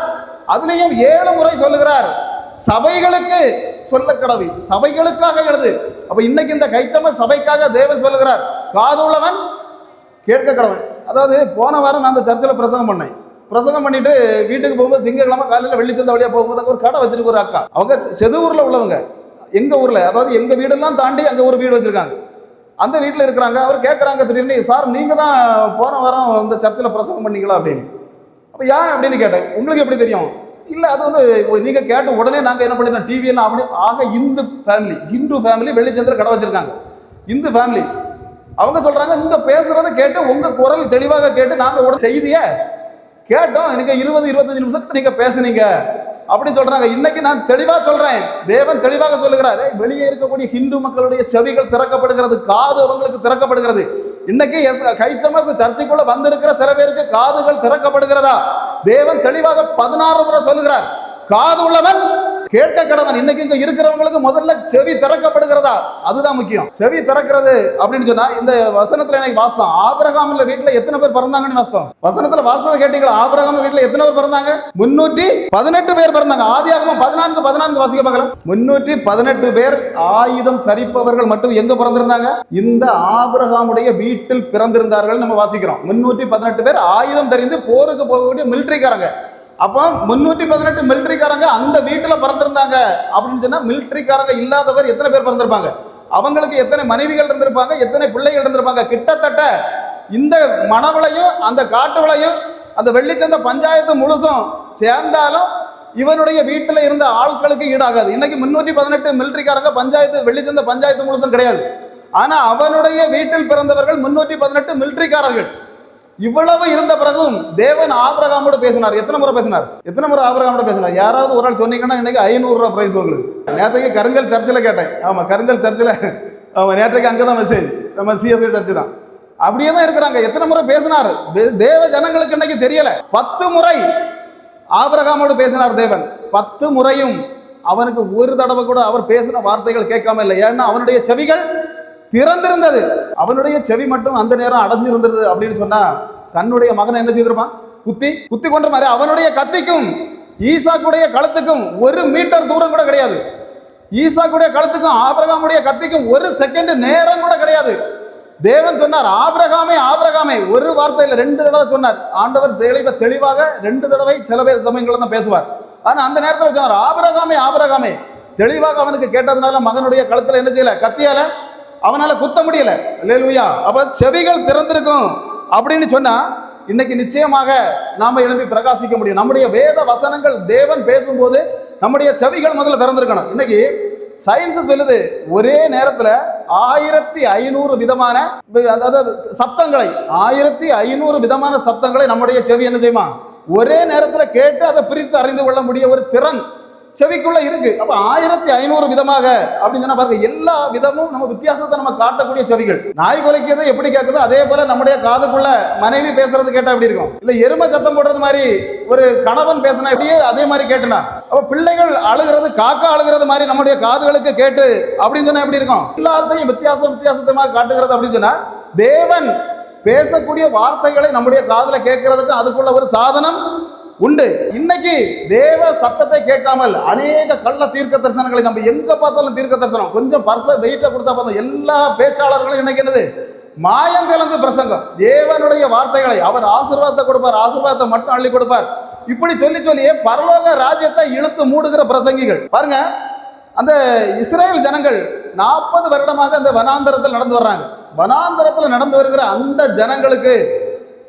அதுலேயும் ஏழு முறை சொல்லுகிறார். சபைகளுக்கு சொல்ல கடவு சபைகளுக்காக எழுது. அப்ப இன்னைக்கு இந்த கைச்சம சபைக்காக தேவன் சொல்லுகிறார். காதுள்ளவன் கேட்க கடவன் அதாவது போன வாரம் நான் அந்த சர்ச்சில் பிரசங்கம் பண்ணேன். பிரசங்கம் பண்ணிட்டு வீட்டுக்கு போகும்போது திங்கக்கிழமை காலையில் வெள்ளிச்சந்த வழியாக போகும்போது ஒரு கடை வச்சிருக்க ஒரு அக்கா. அவங்க செதுவூரில் உள்ளவங்க. எங்கள் ஊரில் அதாவது எங்கள் வீடெல்லாம் தாண்டி அங்கே ஒரு வீடு வச்சுருக்காங்க. அந்த வீட்டில் இருக்கிறாங்க. அவர் கேட்குறாங்க திடீர்னு சார் நீங்கள் தான் போன வாரம் இந்த சர்ச்சில் பிரசங்கம் பண்ணீங்களா? அப்படின்னு. அப்போ ஏன்? அப்படின்னு கேட்டேன். உங்களுக்கு எப்படி தெரியும்? இல்லை அது வந்து நீங்கள் கேட்ட உடனே நாங்கள் என்ன பண்ணிட்டோம்? டிவி அப்படி ஆக இந்து ஃபேமிலி இந்து ஃபேமிலி வெள்ளிச்சந்திர கடை வச்சுருக்காங்க. இந்து ஃபேமிலி அவங்க சொல்கிறாங்க இங்கே பேசுகிறத கேட்டு உங்கள் குரல் தெளிவாக கேட்டு நாங்கள் உடனே செய்தியை கேட்டோம் எனக்கு இருபது இருபத்தஞ்சு நிமிஷத்துக்கு நீங்க பேசுனீங்க. அப்படின்னு சொல்றாங்க. இன்னைக்கு நான் தெளிவா சொல்றேன். தேவன் தெளிவாக சொல்லுகிறார். வெளியே இருக்கக்கூடிய ஹிந்து மக்களுடைய செவிகள் திறக்கப்படுகிறது. காது அவங்களுக்கு திறக்கப்படுகிறது. இன்னைக்கு எஸ் கைச்சமஸ் சர்ச்சைக்குள்ள வந்திருக்கிற சில பேருக்கு காதுகள் திறக்கப்படுகிறதா? தேவன் தெளிவாக பதினாறு முறை சொல்லுகிறார். காது உள்ளவன் கேட்க கடவன் இன்னைக்கு இங்க இருக்கிறவங்களுக்கு முதல்ல செவி திறக்கப்படுகிறதா? அதுதான் முக்கியம். செவி திறக்கிறது அப்படின்னு சொன்னா இந்த வசனத்துல எனக்கு வாசம் ஆபிரகாம்ல வீட்டுல எத்தனை பேர் பிறந்தாங்கன்னு வாசம் வசனத்துல வாசனத்தை கேட்டீங்களா? ஆபிரகாம் வீட்டுல எத்தனை பேர் பிறந்தாங்க? முன்னூற்றி பதினெட்டு பேர் பிறந்தாங்க. ஆதியாகமும் பதினான்கு பதினான்கு வாசிக்க பார்க்கலாம். முன்னூற்றி பதினெட்டு பேர் ஆயுதம் தரிப்பவர்கள் மட்டும் எங்க பிறந்திருந்தாங்க? இந்த ஆபிரகாமுடைய வீட்டில் பிறந்திருந்தார்கள் நம்ம வாசிக்கிறோம். முன்னூற்றி பதினெட்டு பேர் ஆயுதம் தெரிந்து போருக்கு போகக்கூடிய மிலிட்டரிக்காரங்க அப்போ முன்னூற்றி பதினெட்டு மிலிட்ரிக்காரங்க அந்த வீட்டில் பிறந்திருந்தாங்க. அப்படின்னு சொன்னால் மிலிட்ரிக்காரங்க இல்லாதவர் எத்தனை பேர் பிறந்திருப்பாங்க? அவங்களுக்கு எத்தனை மனைவிகள் இருந்திருப்பாங்க? எத்தனை பிள்ளைகள் இருந்திருப்பாங்க? கிட்டத்தட்ட இந்த மணவளையும் அந்த காட்டுவளையும் அந்த வெள்ளிச்சந்த பஞ்சாயத்து முழுசும் சேர்ந்தாலும் இவனுடைய வீட்டில் இருந்த ஆட்களுக்கு ஈடாகாது. இன்னைக்கு முன்னூற்றி பதினெட்டு மிலிட்ரிக்காரங்க பஞ்சாயத்து வெள்ளிச்சந்த பஞ்சாயத்து முழுசும் கிடையாது. ஆனால் அவனுடைய வீட்டில் பிறந்தவர்கள் முன்னூற்றி பதினெட்டு மிலிட்ரிக்காரர்கள் இவ்வளவு இருந்த பிறகும் தேவன் ஆபிரகாமோட பேசினார். எத்தனை முறை பேசினார்? எத்தனை முறை ஆபிரகாமோட பேசினார்? யாராவது ஒரு ஆள் சொன்னீங்கன்னா இன்னைக்கு ஐநூறு ரூபா பிரைஸ் உங்களுக்கு. நேற்றுக்கு கருங்கல் சர்ச்சில் கேட்டேன். ஆமா கருங்கல் சர்ச்சில். ஆமா நேற்றைக்கு அங்கே தான் மெசேஜ் நம்ம சிஎஸ்ஐ சர்ச்சு தான். அப்படியே தான் இருக்கிறாங்க. எத்தனை முறை பேசினார்? தேவ ஜனங்களுக்கு இன்னைக்கு தெரியல. பத்து முறை ஆபிரகாமோடு பேசினார் தேவன். பத்து முறையும் அவனுக்கு ஒரு தடவை கூட அவர் பேசின வார்த்தைகள் கேட்காம இல்லை. ஏன்னா அவனுடைய செவிகள் திறந்திருந்தது அவனுடைய செவி மட்டும் அந்த நேரம் அடைஞ்சிருந்தது அப்படின்னு சொன்னா தன்னுடைய மகனை என்ன செய்திருப்பான்? குத்தி குத்தி கொன்ற மாதிரி அவனுடைய கத்திக்கும் ஈசாக்குடைய கழுத்துக்கும் ஒரு மீட்டர் தூரம் கூட கிடையாது. ஈசாக்குடைய கழுத்துக்கும் ஆபிரகாமுடைய கத்திக்கும் ஒரு செகண்ட் நேரம் கூட கிடையாது. தேவன் சொன்னார் ஆபிரகாமே ஆபிரகாமே. ஒரு வார்த்தையில் ரெண்டு தடவை சொன்னார். ஆண்டவர் தெளிவ தெளிவாக ரெண்டு தடவை சில பேர் சமயங்களில் தான் பேசுவார். ஆனால் அந்த நேரத்தில் சொன்னார் ஆபிரகாமே ஆபிரகாமே. தெளிவாக அவனுக்கு கேட்டதுனால மகனுடைய களத்தில் என்ன செய்யல? கத்தியால அவனால் குத்த முடியல. லேலுயா அப்போ செவிகள் திறந்திருக்கும் அப்படின்னு சொன்னால் இன்னைக்கு நிச்சயமாக நாம் எழும்பி பிரகாசிக்க முடியும். நம்முடைய வேத வசனங்கள் தேவன் பேசும்போது நம்முடைய செவிகள் முதல்ல திறந்திருக்கணும். இன்னைக்கு சயின்ஸ் சொல்லுது ஒரே நேரத்தில் ஆயிரத்தி ஐநூறு விதமான அதாவது சப்தங்களை ஆயிரத்தி ஐநூறு விதமான சப்தங்களை நம்முடைய செவி என்ன செய்யுமா? ஒரே நேரத்தில் கேட்டு அதை பிரித்து அறிந்து கொள்ள முடிய ஒரு திறன். செவிக்குள்ள இருக்கு. அப்ப ஆயிரத்தி ஐநூறு விதமாக அப்படின்னு சொன்னா பாருங்க எல்லா விதமும் நம்ம வித்தியாசத்தை நம்ம காட்டக்கூடிய செவிகள். நாய் குலைக்கிறது எப்படி கேட்குதோ அதே போல நம்முடைய காதுக்குள்ள மனைவி பேசுறது கேட்டா எப்படி இருக்கும்? இல்ல எருமை சத்தம் போடுறது மாதிரி ஒரு கணவன் பேசினா எப்படியே அதே மாதிரி கேட்டுனா? அப்ப பிள்ளைகள் அழுகிறது காக்கா அழுகிறது மாதிரி நம்முடைய காதுகளுக்கு கேட்டு அப்படின்னு சொன்னா எப்படி இருக்கும்? எல்லாத்தையும் வித்தியாசம் வித்தியாசத்தமாக காட்டுகிறது அப்படின்னு சொன்னா தேவன் பேசக்கூடிய வார்த்தைகளை நம்முடைய காதில் கேட்கறதுக்கு அதுக்குள்ள ஒரு சாதனம் உண்டு. இன்னைக்கு தேவ சத்தத்தை கேட்காமல் அநேக கள்ள தீர்க்க தரிசனங்களை நம்ம எங்க பார்த்தாலும் தீர்க்க தரிசனம். கொஞ்சம் பர்ச வெயிட்ட கொடுத்தா பார்த்தோம் எல்லா பேச்சாளர்களும் இன்னைக்கு என்னது? மாயம் கலந்து பிரசங்கம். தேவனுடைய வார்த்தைகளை அவர் ஆசீர்வாதத்தை கொடுப்பார். ஆசீர்வாதத்தை மட்டும் அள்ளி கொடுப்பார். இப்படி சொல்லி சொல்லியே பரலோக ராஜ்யத்தை இழுத்து மூடுகிற பிரசங்கிகள்? பாருங்க. அந்த இஸ்ரேல் ஜனங்கள் நாற்பது வருடமாக அந்த வனாந்தரத்தில் நடந்து வர்றாங்க. வனாந்தரத்தில் நடந்து வருகிற அந்த ஜனங்களுக்கு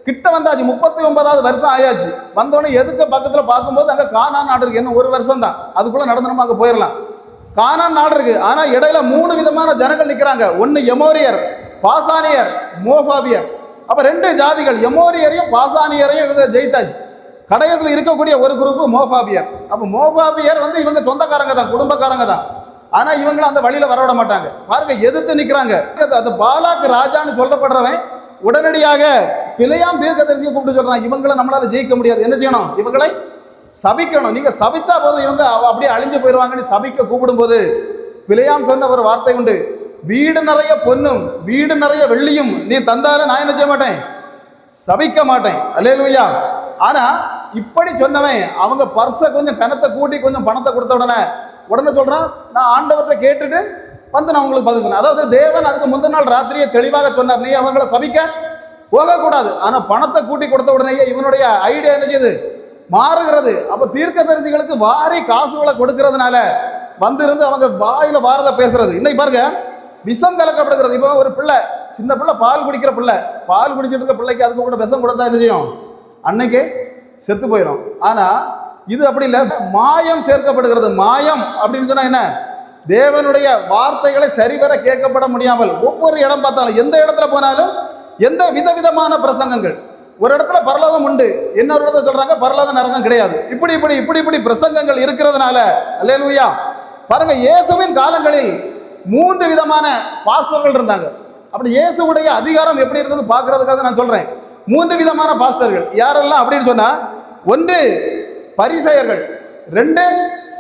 கிட்ட வந்தாச்சு முப்பத்தி ஒன்பதாவது வருஷம் ஆயாச்சு. வந்தோடனே எதுக்கு பக்கத்தில் பார்க்கும்போது அங்கே காணான் நாடு இருக்கு. இன்னும் ஒரு வருஷம் தான் அதுக்குள்ளே நடந்து நம்ம அங்க போயிடலாம் கானான் நாடு இருக்கு. ஆனால் இடையில மூணு விதமான ஜனங்கள் நிற்கிறாங்க ஒன்று எமோரியர் பாசானியர் மோஃபாபியர். அப்போ ரெண்டு ஜாதிகள் எமோரியரையும் பாசானியரையும் இவங்க ஜெயித்தாச்சு. கடைசியில் இருக்கக்கூடிய ஒரு குரூப்பு மோஃபாபியர். அப்போ மோஃபாபியர் வந்து இவங்க சொந்தக்காரங்க தான் குடும்பக்காரங்க தான் ஆனால் இவங்களும் அந்த வழியில் வரவிட மாட்டாங்க. பாருங்க எதிர்த்து நிற்கிறாங்க அது பாலாக்கு ராஜான்னு சொல்லப்படுறவன் உடனடியாக பிழையாம் தீர்க்கதரிசியை கூப்பிட்டு சொல்கிறான் இவங்களை நம்மளால் ஜெயிக்க முடியாது. என்ன செய்யணும்? இவங்களை சபிக்கணும். நீங்கள் சபிச்சா போதும் இவங்க அப்படியே அழிஞ்சு போயிடுவாங்கன்னு சபிக்க கூப்பிடும்போது பிழையாம் சொன்ன ஒரு வார்த்தை உண்டு. வீடு நிறைய பொன்னும் வீடு நிறைய வெள்ளியும் நீ தந்தாலும் நான் என்ன செய்ய மாட்டேன்? சபிக்க மாட்டேன். அல்லேலூயா. ஆனால் இப்படி சொன்னவன் அவங்க பர்ஸை கொஞ்சம் கனத்தை கூட்டி கொஞ்சம் பணத்தை கொடுத்த உடனே உடனே சொல்கிறான் நான் ஆண்டவர்கிட்ட கேட்டுட்டு வந்து நான் உங்களுக்கு பதில் சொன்னேன். அதாவது தேவன் அதுக்கு முந்தின நாள் ராத்திரியை தெளிவாக சொன்னார். நீ அவங்கள சபிக்க போகக்கூடாது. ஆனால் பணத்தை கூட்டி கொடுத்த உடனேயே இவனுடைய ஐடியா என்ன செய்யுது? மாறுகிறது. அப்போ தீர்க்கதரிசிகளுக்கு வாரி காசுகளை கொடுக்கறதுனால வந்திருந்து அவங்க வாயில வாரத பேசுறது. இன்னைக்கு பாருங்க விஷம் கலக்கப்படுகிறது. இப்போ ஒரு பிள்ளை சின்ன பிள்ளை பால் குடிக்கிற பிள்ளை. பால் குடிச்சிட்டு இருக்க பிள்ளைக்கு அதுக்கு கூட விஷம் கொடுத்தா என்ன செய்யும்? அன்னைக்கு செத்து போயிடும் ஆனா இது அப்படி இல்லை. மாயம் சேர்க்கப்படுகிறது. மாயம் அப்படின்னு சொன்னா என்ன? தேவனுடைய வார்த்தைகளை சரிவர கேட்கப்பட முடியாமல் ஒவ்வொரு இடம் பார்த்தாலும் எந்த இடத்துல போனாலும் எந்த விதவிதமான பிரசங்கங்கள்? ஒரு இடத்துல பரலோகம் உண்டு இன்னொரு இடத்துல சொல்றாங்க பரலோக நரகம் கிடையாது. இப்படி இப்படி இப்படி இப்படி பிரசங்கங்கள் இருக்கிறதுனால அல்லேலூயா. பாருங்க இயேசுவின் காலங்களில் மூன்று விதமான பாஸ்டர்கள் இருந்தாங்க. அப்படி இயேசுவுடைய அதிகாரம் எப்படி இருந்தது பார்க்கறதுக்காக நான் சொல்றேன். மூன்று விதமான பாஸ்டர்கள். யாரெல்லாம் அப்படின்னு சொன்னா ஒன்று பரிசெயர்கள் ரெண்டு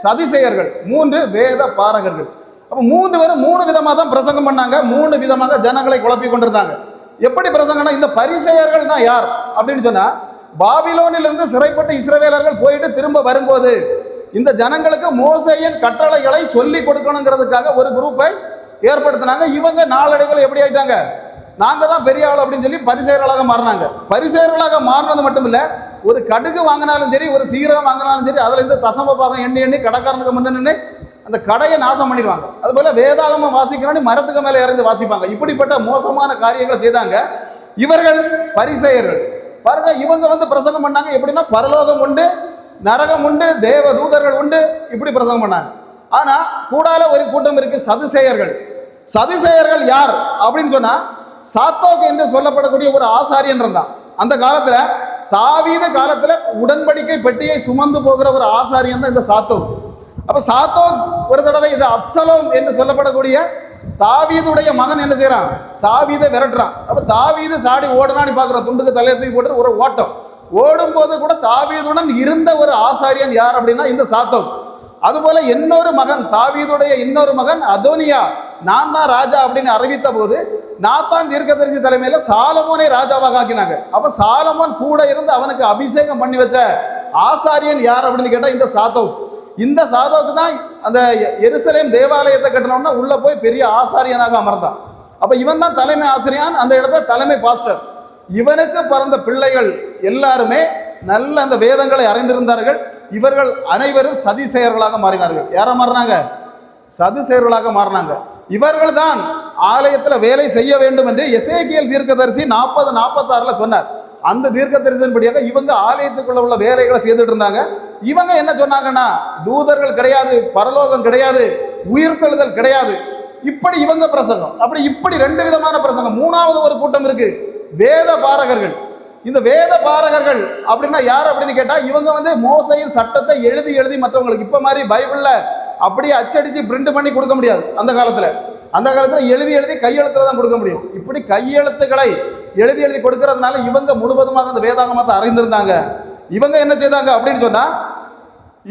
சதிசெயர்கள் மூன்று வேத பாரகர்கள். அப்போ மூன்று பேரும் மூணு விதமாக தான் பிரசங்கம் பண்ணாங்க. மூணு விதமாக ஜனங்களை குழப்பி கொண்டிருந்தாங்க. எப்படி பிரசங்கம்னா இந்த பரிசெயர்கள்னா யார்? அப்படின்னு சொன்னா பாபிலோனிலிருந்து சிறைப்பட்ட இஸ்ரவேலர்கள் போயிட்டு திரும்ப வரும்போது இந்த ஜனங்களுக்கு மோசையின் கட்டளைகளை சொல்லி கொடுக்கணுங்கிறதுக்காக ஒரு குரூப்பை ஏற்படுத்தினாங்க. இவங்க நாளடைவில் எப்படி ஆயிட்டாங்க? நாங்கள் தான் பெரிய ஆள் அப்படின்னு சொல்லி பரிசெயர்களாக மாறினாங்க. பரிசெயர்களாக மாறினது மட்டும் இல்லை ஒரு கடுகு வாங்கினாலும் சரி ஒரு சீரகம் வாங்கினாலும் சரி அதில் இருந்து தசம பாகம் எண்ணி எண்ணி கடைக்காரனுக்கு முன்னே நின்று அந்த கடையை நாசம் பண்ணிடுவாங்க. அதுபோல் வேதாகமம் வாசிக்கணும்னு மரத்துக்கு மேலே இறந்து வாசிப்பாங்க. இப்படிப்பட்ட மோசமான காரியங்களை செய்தாங்க இவர்கள் பரிசெயர்கள். பாருங்க இவங்க வந்து பிரசங்கம் பண்ணாங்க. எப்படின்னா பரலோகம் உண்டு நரகம் உண்டு தேவ தூதர்கள் உண்டு இப்படி பிரசங்கம் பண்ணாங்க. ஆனால் கூடால ஒரு கூட்டம் இருக்கு சதுசேயர்கள். சதுசேயர்கள் யார்? அப்படின்னு சொன்னால் சாத்தோக் என்று சொல்லப்படக்கூடிய ஒரு ஆசாரியன் இருந்தான். அந்த காலத்தில் தாவீத காலத்தில் உடன்படிக்கை பெட்டியை சுமந்து போகிற ஒரு ஆசாரியன் தான் இந்த சாத்தோக் அப்ப சாத்தோக் ஒரு தடவை இது அப்சலோம் என்று சொல்லப்படக்கூடிய தாவீதுடைய மகன் என்ன செய்கிறான் தாவீதை விரட்டுறான். அப்ப தாவீது சாடி ஓடுனான்னு பார்க்குறான் துண்டுக்கு தலையை தூக்கி போட்டு ஒரு ஓட்டம். ஓடும்போது கூட தாவீதுடன் இருந்த ஒரு ஆசாரியன் யார் அப்படின்னா இந்த சாத்தோக். அதுபோல இன்னொரு மகன் தாவீதுடைய இன்னொரு மகன் அதோனியா. நான் தான் ராஜா அப்படின்னு அறிவித்த போது நாத்தான் தீர்க்கதரிசி தலைமையில சாலமோனை ராஜாவாக ஆக்கினாங்க. அப்ப சாலமோன் கூட இருந்து அவனுக்கு அபிஷேகம் பண்ணி வச்ச ஆசாரியன் யார் அப்படின்னு கேட்டா இந்த சாத்தோக். இந்த சாதோக்கு தான் அந்த எ- எருசலேம் தேவாலயத்தை கட்டணும்னா உள்ளே போய் பெரிய ஆசாரியனாக அமர்ந்தான். அப்போ இவன் தான் தலைமை ஆசிரியான் அந்த இடத்துல தலைமை பாஸ்டர் இவனுக்கு பிறந்த பிள்ளைகள் எல்லாருமே நல்ல அந்த வேதங்களை அறிந்திருந்தார்கள். இவர்கள் அனைவரும் சதிசெயர்களாக மாறினார்கள். யாரா மாறினாங்க? சதுசேர்களாக மாறினாங்க. இவர்கள் தான் ஆலயத்தில் வேலை செய்ய வேண்டும் என்று எசேக்கியல் தீர்க்கதரிசி நாற்பது நாற்பத்தாறில் சொன்னார். அந்த தீர்க்கதரிசன்படியாக இவங்க ஆலயத்துக்குள்ள உள்ள வேலைகளை செய்துட்டு இருந்தாங்க. இவங்க என்ன சொன்னாங்கன்னா தூதர்கள் கிடையாது பரலோகம் கிடையாது உயிர்த்தெழுதல் கிடையாது. இப்படி இவங்க பிரசங்கம். அப்படி இப்படி ரெண்டு விதமான பிரசங்கம். மூணாவது ஒரு கூட்டம் இருக்கு வேத பாரகர்கள். இந்த வேத பாரகர்கள் அப்படின்னா யார் அப்படின்னு கேட்டால் இவங்க வந்து மோசையின் சட்டத்தை எழுதி எழுதி மற்றவங்களுக்கு இப்போ மாதிரி பைபிளில் அப்படியே அச்சடிச்சு பிரிண்ட் பண்ணி கொடுக்க முடியாது அந்த காலத்தில். அந்த காலத்தில் எழுதி எழுதி கையெழுத்துல தான் கொடுக்க முடியும். இப்படி கையெழுத்துக்களை எழுதி எழுதி கொடுக்கறதுனால இவங்க முழுவதுமாக அந்த வேதாகமத்தை அறிந்திருந்தாங்க. இவங்க என்ன செய்தாங்க அப்படின்னு சொன்னால்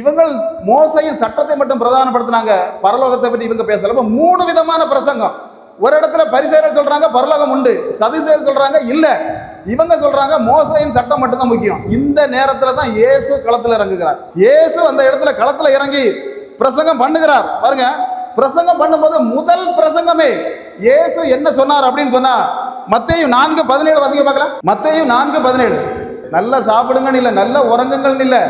இவங்கள் மோசையின் சட்டத்தை மட்டும் பிரதானப்படுத்தினாங்க. பரலோகத்தை பற்றி இவங்க பேசல. மூணு விதமான பிரசங்கம். ஒரு இடத்துல பரிசெயல் சொல்றாங்க பரலோகம் உண்டு. சதிசெயல் சொல்றாங்க இல்லை. இவங்க சொல்றாங்க மோசையின் சட்டம் மட்டும்தான் முக்கியம். இந்த நேரத்தில் தான் இயேசு களத்தில் இறங்குகிறார். இயேசு அந்த இடத்துல களத்தில் இறங்கி பிரசங்கம் பண்ணுகிறார். பாருங்க பிரசங்கம் பண்ணும்போது முதல் பிரசங்கமே இயேசு என்ன சொன்னார் அப்படின்னு சொன்னா மத்தையும் நான்கு பதினேழு வாசிக்க பார்க்கலாம். மத்தையும் நான்கு பதினேழு. நல்லா சாப்பிடுங்கன்னு இல்லை நல்லா உறங்குங்கள்னு இல்லை.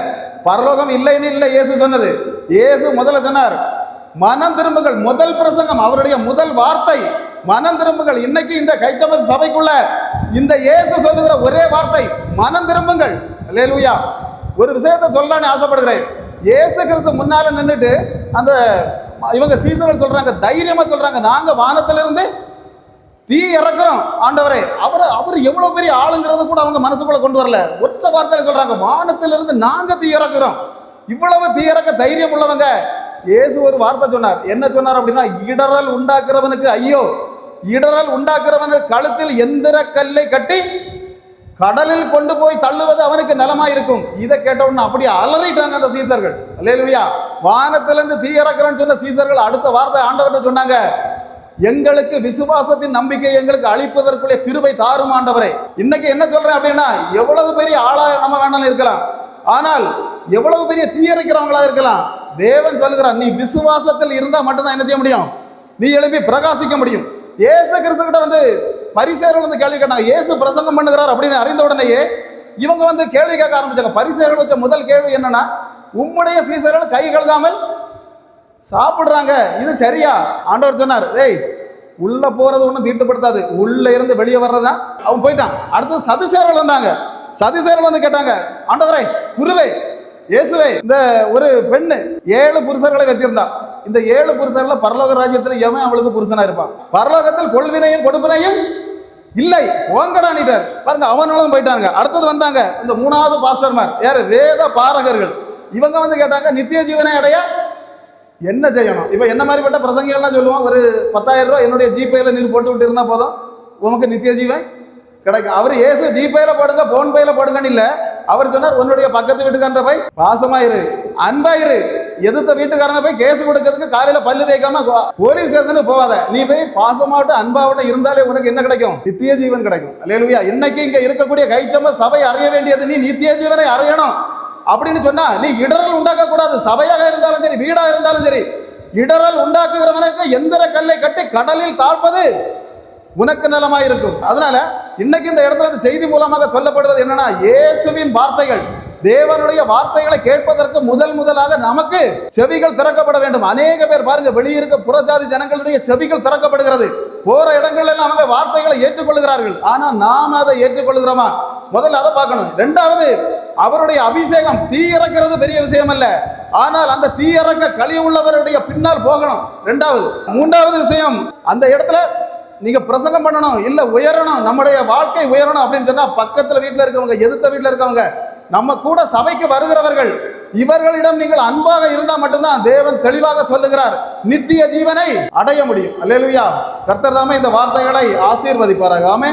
பரலோகம் இல்லைன்னு இல்லை இயேசு சொன்னது. இயேசு முதல்ல சொன்னார் மனம் திரும்புகள் முதல் பிரசங்கம் அவருடைய முதல் வார்த்தை. மனம் திரும்புங்கள். இன்னைக்கு இந்த கைச்சம சபைக்குள்ள இந்த இயேசு சொல்லுகிற ஒரே வார்த்தை மனம் திரும்புங்கள். அல்லேலூயா. ஒரு விஷயத்தை சொல்லலான்னு ஆசைப்படுகிறேன். இயேசு கிறிஸ்து முன்னால நின்றுட்டு அந்த இவங்க சீசர்கள் சொல்றாங்க தைரியமா சொல்றாங்க நாங்க வானத்திலிருந்து தீ இறக்குறோம் ஆண்டவரே. அவர் அவர் எவ்வளோ பெரிய ஆளுங்கிறத கூட அவங்க மனசுக்குள்ள கொண்டு வரல. ஒற்ற வார்த்தையில சொல்றாங்க வானத்திலிருந்து நாங்க தீ இறக்குறோம். இவ்வளவு தீ இறக்க தைரியம் உள்ளவங்க. இயேசு ஒரு வார்த்தை சொன்னார். என்ன சொன்னார் அப்படின்னா இடரல் உண்டாக்குறவனுக்கு ஐயோ இடரல் உண்டாக்குறவன் கழுத்தில் எந்திர கல்லை கட்டி கடலில் கொண்டு போய் தள்ளுவது அவனுக்கு நலமா இருக்கும். இதை கேட்டவுடனே அப்படியே அலறிட்டாங்க அந்த சீசர்கள். அல்லேலுயா. வானத்திலிருந்து தீ இறக்குறேன்னு சொன்ன சீசர்கள் அடுத்த வார்த்தை ஆண்டவர்கிட்ட சொன்னாங்க. எங்களுக்கு விசுவாசத்தின் நம்பிக்கை எங்களுக்கு அளிப்பதற்குள்ளே கிருபை தாரும் ஆண்டவரே. இன்னைக்கு என்ன சொல்றேன் அப்படின்னா எவ்வளவு பெரிய ஆளா நம்ம வேணாலும் இருக்கலாம். ஆனால் எவ்வளவு பெரிய தீயரைக்கிறவங்களா இருக்கலாம். தேவன் சொல்லுகிறான் நீ விசுவாசத்தில் இருந்தா மட்டும்தான் என்ன செய்ய முடியும்? நீ எழுப்பி பிரகாசிக்க முடியும். ஏசு கிறிஸ்து கிட்ட வந்து பரிசேர்கள் வந்து கேள்வி கேட்டாங்க ஏசு பிரசங்கம் பண்ணுகிறார் அப்படின்னு அறிந்த உடனேயே இவங்க வந்து கேள்வி கேட்க ஆரம்பிச்சாங்க. பரிசேர்கள் வச்ச முதல் கேள்வி என்னன்னா உம்முடைய சீசர்கள் கை கழுதாமல் சாப்பிட்றாங்க. இது சரியா? ஆண்டவர் சொன்னார் ஏய் உள்ள போறது ஒன்றும் தீட்டுப்படுத்தாது. உள்ள இருந்து வெளியே வர்றதா அவன் போயிட்டான். அடுத்து சதுசேரல் வந்தாங்க. சதுசேரல் வந்து கேட்டாங்க ஆண்டவரே குருவே இயேசுவே. இந்த ஒரு பெண்ணு ஏழு புருஷர்களை வைத்திருந்தா இந்த ஏழு புருஷர்ல பரலோக ராஜ்யத்தில் எவன் அவளுக்கு புருஷனா இருப்பான்? பரலோகத்தில் கொள்வினையும் கொடுப்பினையும் இல்லை. ஓங்கடானிட்டார் பாருங்க அவனாலும் போயிட்டாங்க அடுத்தது வந்தாங்க இந்த மூணாவது பாஸ்டர்மார். யார்? வேத பாரகர்கள். இவங்க வந்து கேட்டாங்க நித்திய ஜீவனை அடைய என்ன செய்யணும்? இப்போ என்ன மாதிரிப்பட்ட பிரசங்கிகள்லாம் சொல்லுவோம் ஒரு பத்தாயிரம் ரூபா என்னுடைய ஜிபேயில் நீர் போட்டு விட்டு இருந்தால் போதும். உனக்கு நித்திய ஜீவன் கிடைக்கும். அவர் ஏசு ஜிபேயில் போடுங்க ஃபோன்பேயில் போடுங்கன்னு இல்லை. அவர் சொன்னார் உன்னுடைய பக்கத்து வீட்டுக்காரன்ற போய் பாசமாயிரு அன்பாயிரு. எதிர்த்த வீட்டுக்காரனை போய் கேஸ் கொடுக்கறதுக்கு காலையில பல்லு தேய்க்காம போலீஸ் ஸ்டேஷனுக்கு போவாத. நீ போய் பாசமாவட்டும் அன்பாவட்டும் இருந்தாலே உனக்கு என்ன கிடைக்கும்? நித்திய ஜீவன் கிடைக்கும். அல்லேலூயா இன்னைக்கு இங்க இருக்கக்கூடிய கைச்சம்ப சபை அறிய வேண்டியது நீ நித்திய ஜீவனை அறியணும். அப்படின்னு சொன்னா நீ இடரல் உண்டாக்கக்கூடாது. சபையாக இருந்தாலும் சரி வீடாக இருந்தாலும் சரி. இடரல் உண்டாக்குகிறவனுக்கு எந்திர கல்லை கட்டி கடலில் தாழ்ப்பது உனக்கு நலமா இருக்கும் அதனால இன்னைக்கு இந்த இடத்துல அந்த செய்தி மூலமாக சொல்லப்படுவது என்னன்னா இயேசுவின் வார்த்தைகள் தேவனுடைய வார்த்தைகளை கேட்பதற்கு முதல் முதலாக நமக்கு செவிகள் திறக்கப்பட வேண்டும். அநேக பேர் பாருங்க வெளியிருக்க புறஜாதி ஜனங்களுடைய செவிகள் திறக்கப்படுகிறது. போற இடங்கள் அவங்க வார்த்தைகளை ஏற்றுக்கொள்கிறார்கள் ஆனா நாம் அதை ஏற்றுக்கொள்கிறோமா முதல்ல அதை பார்க்கணும். ரெண்டாவது அவருடைய அபிஷேகம் தீ இறக்கிறது பெரிய விஷயம் அல்ல ஆனால் அந்த தீ இறக்க களி உள்ளவருடைய பின்னால் போகணும். ரெண்டாவது மூன்றாவது விஷயம் அந்த இடத்துல நீங்க பிரசங்கம் பண்ணணும் இல்ல உயரணும் நம்முடைய வாழ்க்கை உயரணும் அப்படின்னு சொன்னா பக்கத்துல வீட்டுல இருக்கவங்க எதிர்த்த வீட்டுல இருக்கவங்க நம்ம கூட சபைக்கு வருகிறவர்கள் இவர்களிடம் நீங்கள் அன்பாக இருந்தால் மட்டும்தான் தேவன் தெளிவாக சொல்லுகிறார். நித்திய ஜீவனை அடைய முடியும். அல்லேலுயா. கர்த்தர் தாமே இந்த வார்த்தைகளை ஆசீர்வதிப்பாராக. ஆமே